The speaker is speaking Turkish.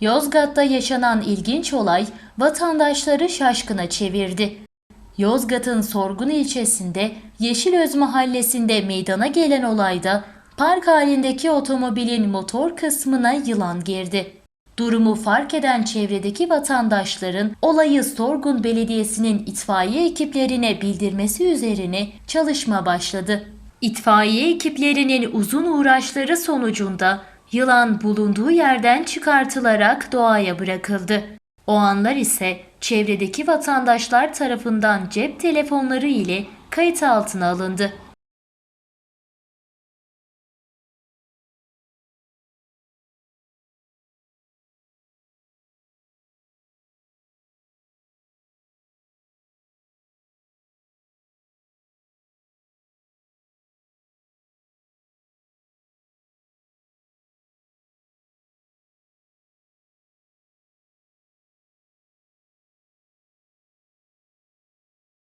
Yozgat'ta yaşanan ilginç olay vatandaşları şaşkına çevirdi. Yozgat'ın Sorgun ilçesinde Yeşilöz mahallesinde meydana gelen olayda park halindeki otomobilin motor kısmına yılan girdi. Durumu fark eden çevredeki vatandaşların olayı Sorgun Belediyesi'nin itfaiye ekiplerine bildirmesi üzerine çalışma başladı. İtfaiye ekiplerinin uzun uğraşları sonucunda yılan bulunduğu yerden çıkartılarak doğaya bırakıldı. O anlar ise çevredeki vatandaşlar tarafından cep telefonları ile kayıt altına alındı.